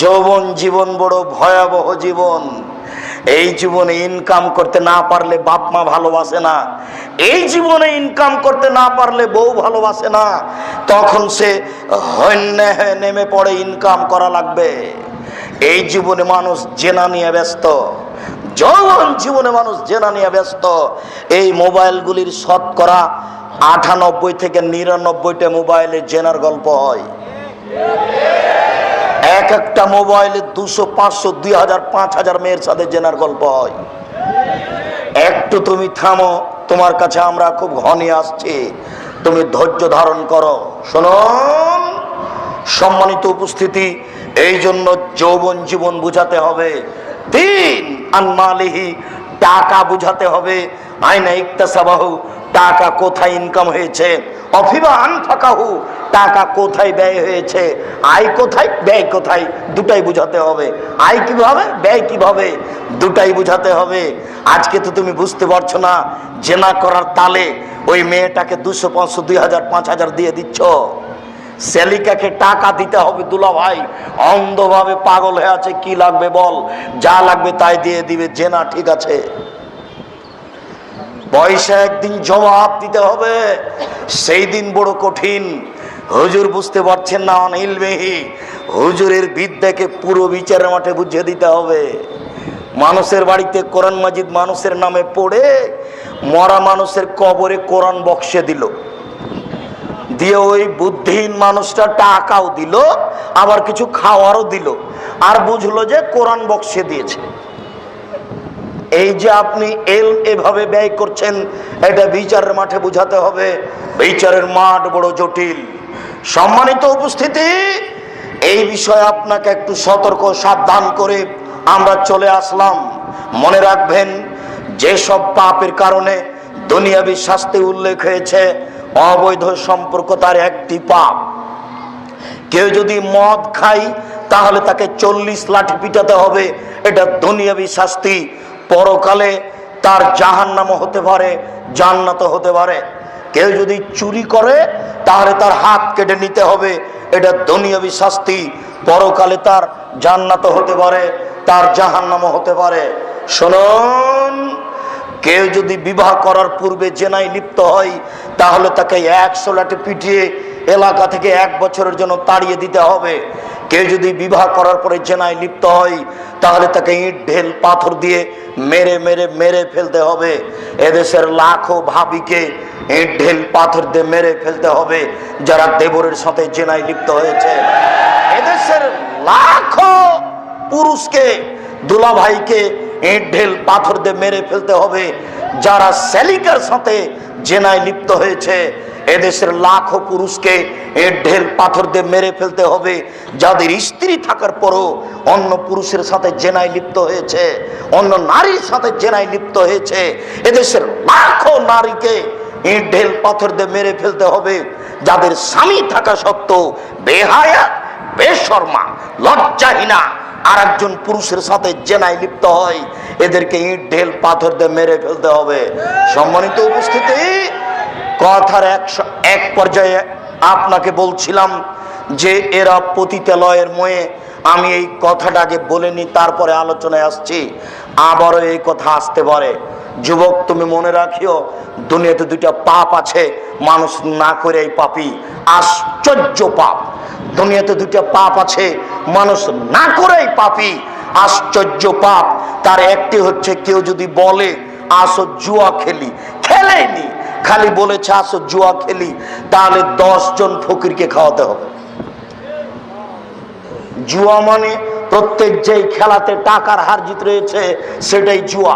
যৌবন জীবন বড় ভয়াবহ জীবন। এই জীবনে ইনকাম করতে না পারলে বাপ মা ভালোবাসে না। এই জীবনে ইনকাম করতে না পারলে বউ ভালোবাসে না। তখন সে হন্যে নেমে পড়ে ইনকাম করা লাগবে। এই জীবনে মানুষ জেনা নিয়ে ব্যস্ত। যৌবন জীবনে মানুষ জেনা নিয়ে ব্যস্ত। এই মোবাইলগুলির শতকরা আটানব্বই থেকে নিরানব্বইটা মোবাইলে জেনার গল্প হয়। এক একটা মোবাইলে দুশো, পাঁচশো, দুই হাজার, পাঁচ হাজার মেয়ের সাথে জেনার গল্প হয়। একটু তুমি থামো, তোমার কাছে আমরা খুব ঘনে আসছি। তুমি ধৈর্য ধারণ করো। শুনুন, সম্মানিত উপস্থিতি, এই জন্য যৌবন জীবন বুঝাতে হবে। তিন আনমালিহি টাকা বুঝাতে হবে। আইনা ইকতাসাবাহু, টাকা কোথায় ইনকাম হয়েছে? অফিবা আনফাকাহু টাকা কোথায় ব্যয় হয়েছে? আয় কোথায়, ব্যয় কোথায়? দুটাই বুঝাতে হবে। আয় কীভাবে, ব্যয় কীভাবে? দুটাই বুঝাতে হবে। আজকে তো তুমি বুঝতে পারছ না, জেনা করার তালে ওই মেয়েটাকে দুশো, পাঁচশো, দুই হাজার, পাঁচ হাজার দিয়ে দিচ্ছ। সেলিকাকে টাকা দিতে হবে দুলা ভাই। অন্ধভাবে পাগল হয়ে আছে, কি লাগবে বল? যা লাগবে তাই দিয়ে দিবে, জেনা ঠিক আছে। পয়সা একদিন জবাব দিতে হবে। সেই দিন বড় কঠিন। হুজুর বুঝতে পারছেন না অনিলমেহি। হুজুরের বিদ্যাকে পুরো বিচারের মাঠে বুঝিয়ে দিতে হবে। মানুষের বাড়িতে কোরআন মাজিদ মানুষের নামে পড়ে, মরা মানুষের কবরে কোরআন বক্সে দিল। দিয়ে ওই বুদ্ধিহীন মানুষটা টাকাও দিল, আবার কিছু খাওয়ারও দিল। আর বুঝলো যে কোরআন বক্সে দিয়েছে। এই যে আপনি এল এভাবে ব্যয় করছেন, এটা বিচারের মাঠে বুঝাতে হবে। বিচারের মাঠ বড় জটিল। সম্মানিত উপস্থিতি, এই বিষয়ে আপনাকে একটু সতর্ক, সাবধান করে আমরা চলে আসলাম। মনে রাখবেন, যেসব পাপের কারণে দুনিয়াবি শাস্তি উল্লেখ হয়েছে, অবৈধ সম্পর্ক তার একটি পাপ। কেউ যদি মদ খায়, তাহলে তাকে চল্লিশ লাঠি পিটাতে হবে। এটা দুনিয়াবি শাস্তি পরকালে তার জাহান্নাম হতে পারে জান্নাত হতে পারে। কেউ যদি চুরি করে, তাহলে তার হাত কেটে নিতে হবে। এটা দুনিয়াবি শাস্তি। পরকালে তার জান্নাত হতে পারে, তার জাহান্নাম হতে পারে। শুনুন, কেউ যদি বিবাহ করার পূর্বে জেনায় লিপ্ত হয়, তাহলে তাকে একশো লাঠি পিটিয়ে এলাকা থেকে এক বছরের জন্য তাড়িয়ে দিতে হবে। কেউ যদি বিবাহ করার পরে জেনায় লিপ্ত হয় তাহলে তাকে ইট, ঢেল, পাথর দিয়ে মেরে মেরে মেরে ফেলতে হবে। এদেশের লাখো ভাবিকে ইট, ঢেল, পাথর দিয়ে মেরে ফেলতে হবে, যারা দেবরের সাথে জেনায় লিপ্ত হয়েছে। এদেশের লাখো পুরুষকে দুলা ভাইকে ইট, ঢেল, পাথর দিয়ে মেরে ফেলতে হবে, যারা সেলিকার সাথে জেনায় লিপ্ত হয়েছে। এদেশের লাখো পুরুষকে ইট ঢেল পাথর দিয়ে মেরে ফেলতে হবে। যাদের স্ত্রী থাকার পরও অন্য পুরুষের সাথে জেনায় লিপ্ত হয়েছে, অন্য নারীর সাথে জেনায় লিপ্ত হয়েছে, এদেশের লাখো নারীকে ইট ঢেল পাথর দিয়ে মেরে ফেলতে হবে। যাদের স্বামী থাকা সত্ত্বেও বেহায়া, বেশর্মা, লজ্জাহীনা আর একজন পুরুষের সাথে জেনায় লিপ্ত হয়, এদেরকে ইট, ঢেল, পাথর দিয়ে মেরে ফেলতে হবে। সম্মানিত উপস্থিতি কথার এক পর্যায়ে আপনাকে বলছিলাম যে এরা পতিতালয়ের ময়ে, আমি এই কথাটাকে বলিনি তারপরে আলোচনায় আসছি। আবারও এই কথা আসতে পারে। যুবক, তুমি মনে রাখিও, দুনিয়াতে দুইটা পাপ আছে, মানুষ না করে এই পাপি। আশ্চর্য পাপ। দুনিয়াতে দুইটা পাপ আছে, মানুষ না করেই পাপি। আশ্চর্য পাপ। তার একটি হচ্ছে, কেউ যদি বলে, আসো জুয়া খেলি খেলেনি খালি বলেছে, আসো জুয়া খেলি, তাহলে দশ জন ফকিরকে খাওয়াতে হবে। জুয়া মানে প্রত্যেক যেই খেলাতে টাকার হার জিত রয়েছে, সেটাই জুয়া।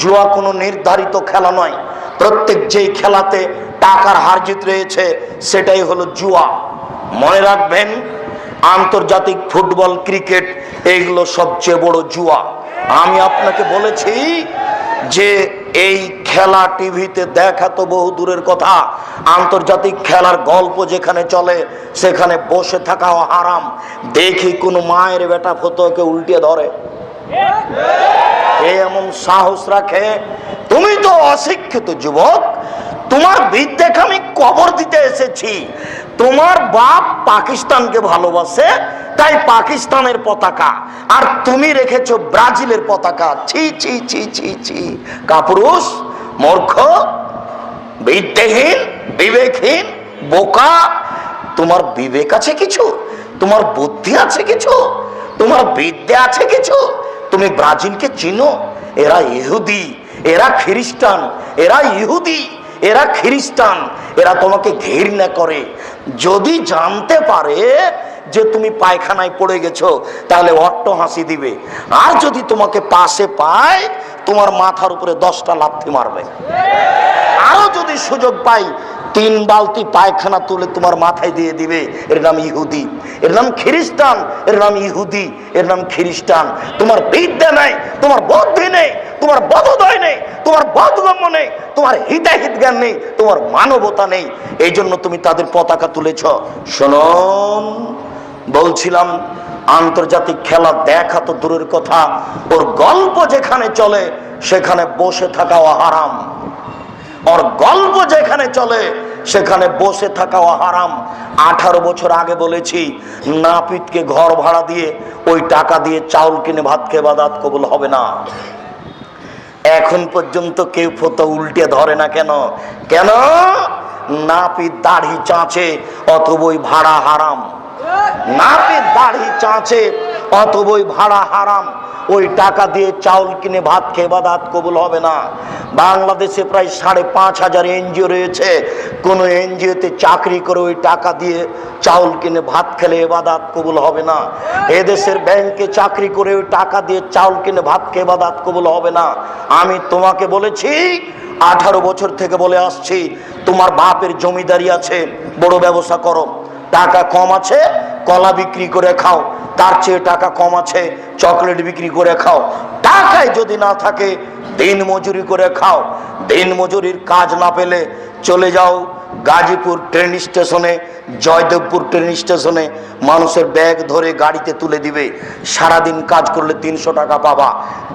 জুয়া কোনো নির্ধারিত খেলা নয়। প্রত্যেক যেই খেলাতে টাকার হার জিত রয়েছে, সেটাই হলো জুয়া। মনে রাখবেন, আন্তর্জাতিক ফুটবল, ক্রিকেট, এইগুলো সবচেয়ে বড় জুয়া। আমি আপনাকে বলেছি যে এই খেলা টিভিতে দেখা তো বহু দূরের কথা। আন্তর্জাতিক খেলার গল্প যেখানে চলে, সেখানে বসে থাকাও হারাম। দেখি কোনো মায়ের বেটা ফতোকে উল্টিয়ে ধরে। এমন সাহস রাখে। তুমি তো অশিক্ষিত যুবক। তোমার বিদ্যাকে আমি কবর দিতে এসেছি। তোমার বাপ পাকিস্তানকে ভালোবাসে। তাই পাকিস্তানের পতাকা আর তুমি রেখেছো ব্রাজিলের পতাকা। ছি ছি ছি ছি ছি। কাপুরুষ, মূর্খ বিদ্যাহীন বিবেকহীন, বোকা, তোমার বিবেক আছে কিছু? তোমার বুদ্ধি আছে কিছু? তোমার বিদ্যা আছে কিছু? তুমি ব্রাজিলকে চিনো? এরা ইহুদি, এরা খ্রিস্টান, এরা ইহুদি, এরা খ্রিস্টান, এরা তোমাকে ঘৃণা করে। যদি জানতে পারে যে তুমি পায়খানায় পড়ে গেছো, তাহলে অট্ট হাসি দিবে। আর যদি তোমাকে পাশে পায়, তোমার মাথার উপরে দশটা লাথি মারবে। আরও যদি সুযোগ পাই, তিন বালতি পায়খানা তুলে তোমার মাথায় দিয়ে দিবে। এর নাম ইহুদি। এর নাম খ্রিস্টান। এর নাম ইহুদি। এর নাম খ্রিস্টান। তোমার বিদ্যা নেই, তোমার বুদ্ধি নেই, তোমার বোধোদয় নেই, তোমার বোধগম্য নেই, তোমার হিতাহিত জ্ঞান নেই, তোমার মানবতা নেই। এই জন্য তুমি তাদের পতাকা তুলেছ। শোনন বলছিলাম, আন্তর্জাতিক খেলা দেখা তো দূরের কথা, ওর গল্প যেখানে চলে, সেখানে বসে থাকাও হারাম। ওর গল্প যেখানে চলে, সেখানে বসে থাকাও হারাম। আঠারো বছর আগে বলেছি, নাপিতকে ঘর ভাড়া দিয়ে, ওই টাকা দিয়ে চাউল কিনে ভাত খেয়ে বাদাত কবুল হবে না। এখন পর্যন্ত কেউ ফতো উল্টে ধরে না কেন? কেন? নাপিত দাড়ি চাঁচে অতবই ভাড়া হারাম। নাপিত দাড়ি চাঁচে, অতবই ভাড়া হারাম। ওই টাকা দিয়ে চাউল কিনে ভাত খেয়ে বাদাত কবুল হবে না। বাংলাদেশে প্রায় সাড়ে পাঁচ হাজার এনজিও রয়েছে। কোনো এনজিওতে চাকরি করে ওই টাকা দিয়ে চাউল কিনে ভাত খেলে এবাদাত কবুল হবে না। এদেশের ব্যাংকে চাকরি করে ওই টাকা দিয়ে চাউল কিনে ভাত খেয়ে এবাদাত কবুল হবে না। আমি তোমাকে বলেছি, আঠারো বছর থেকে বলে আসছি, তোমার বাপের জমিদারি আছে, বড় ব্যবসা করো। টাকা কম আছে, কলা বিক্রি করে খাও, তার চেয়ে টাকা কম আছে, চকলেট বিক্রি করে খাও। টাকায় যদি না থাকে, দিন মজুরি করে খাও। দিন মজুরির কাজ না পেলে চলে যাও গাজীপুর ট্রেন স্টেশনে জয়দেবপুর ট্রেন স্টেশনে মানুষের ব্যাগ ধরে গাড়িতে তুলে দিবে। সারাদিন কাজ করলে তিনশো টাকা পাবা।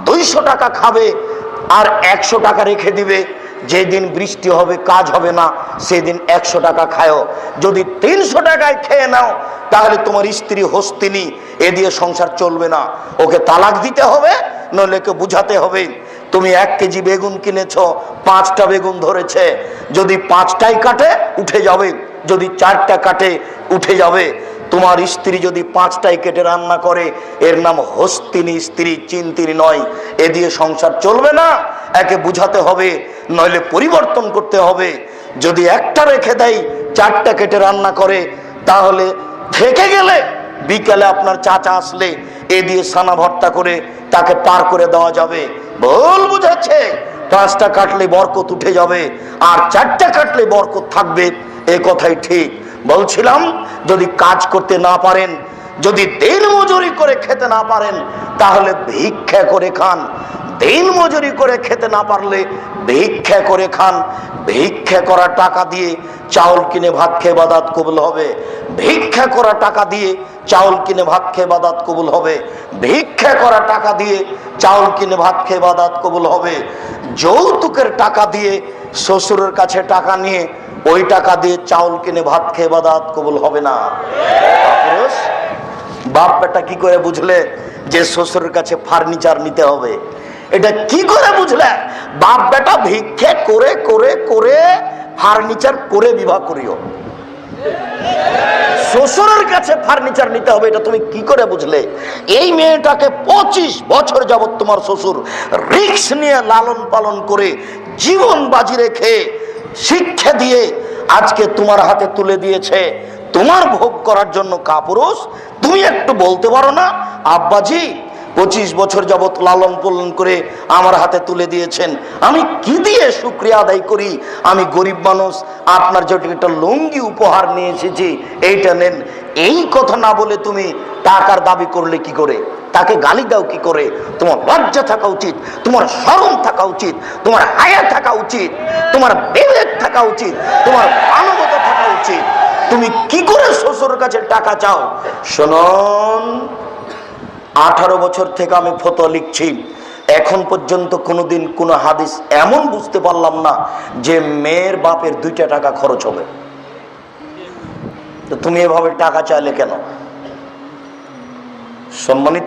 দুইশো টাকা খাবে, আর একশো টাকা রেখে দিবে। যেদিন বৃষ্টি হবে, কাজ হবে না, সেদিন একশো টাকা খায়ও যদি তিনশো টাকায় খেয়ে নাও, তাহলে তোমার স্ত্রী হস্তিনী, এ দিয়ে সংসার চলবে না। ওকে তালাক দিতে হবে, নইলে ওকে বুঝাতে হবে, তুমি এক কেজি বেগুন কিনেছ, পাঁচটা বেগুন ধরেছে, যদি পাঁচটাই কাটে, উঠে যাবে। যদি চারটা কাটে, উঠে যাবে। তোমার স্ত্রী যদি পাঁচটাই কেটে রান্না করে, এর নাম হস্তিনী, স্ত্রী চিন্তিনী নয়। এ দিয়ে সংসার চলবে না, একে বুঝাতে হবে, নইলে পরিবর্তন করতে হবে। যদি একটা রেখে দেয়, চারটা কেটে রান্না করে, তাহলে থেকে গেলে বিকালে আপনার চাচা আসলে, এ দিয়ে সানা ভর্তা করে তাকে পার করে দেওয়া যাবে। ভুল বুঝাচ্ছে পাঁচটা কাটলে বরকত উঠে যাবে, আর চারটা কাটলে বরকত থাকবে, এ কথাই ঠিক। বলছিলাম, যদি কাজ করতে না পারেন, যদি দিন মজুরি করে খেতে না পারেন, তাহলে ভিক্ষা করে খান। দিন মজুরি করে খেতে না পারলে ভিক্ষা করে খান। ভিক্ষা করা টাকা দিয়ে চাউল কিনে ভাত খেয়ে বাদাত কবুল হবে। ভিক্ষা করা টাকা দিয়ে চাউল কিনে ভাত খেয়ে বাদাত কবুল হবে। ভিক্ষা করা টাকা দিয়ে চাউল কিনে ভাত খেয়ে বাদাত কবুল হবে। যৌতুকের টাকা দিয়ে শ্বশুরের কাছে টাকা নিয়ে ওই টাকা দিয়ে চাউল কিনে ভাত খেয়ে বাদাত কবুল হবে না। বাপ বেটা কি করে বুঝলে যে শ্বশুরের কাছে ফার্নিচার নিতে হবে? এটা কি করে বুঝলে? বাপ বেটা ভিক্ষে করে করে করে ফার্নিচার করে বিবাহ করিও। শ্বশুরের কাছে ফার্নিচার নিতে হবে, এটা তুমি কি করে বুঝলে? এই মেয়েটাকে পঁচিশ বছর যাবত তোমার শ্বশুর রিক্স নিয়ে লালন পালন করে জীবন বাজি রেখে শিক্ষা দিয়ে আজকে তোমার হাতে তুলে দিয়েছে। তোমার ভোগ করার জন্য কাপুরুষ, তুমি একটু বলতে পারো না? আব্বাজি, পঁচিশ বছর যাবৎ লালন পালন করে আমার হাতে তুলে দিয়েছেন। আমি কি দিয়ে শুক্রিয়া আদায় করি? আমি গরিব মানুষ, আপনার যেটা একটা লুঙ্গি উপহার নিয়ে এসেছি। এইটা নেন। এই কথা না বলে তুমি টাকার দাবি করলে কি করে? তাকে গালি দাও কি করে? তোমার লজ্জা থাকা উচিত, তোমার স্মরণ থাকা উচিত, তোমার হায়া থাকা উচিত, তোমার বিবেক থাকা উচিত, তোমার মানবতা থাকা উচিত। তুমি কি করে শ্বশুর কাছে টাকা চাও? শোনন, আঠারো বছর থেকে আমি ফটো লিখছি। এখন পর্যন্ত কোনোদিন কোনো হাদিস এমন বুঝতে পারলাম না যে মেয়ের বাপের দুইটা টাকা খরচ হবে। তুমি এভাবে টাকা চাইলে কেন? সম্মানিত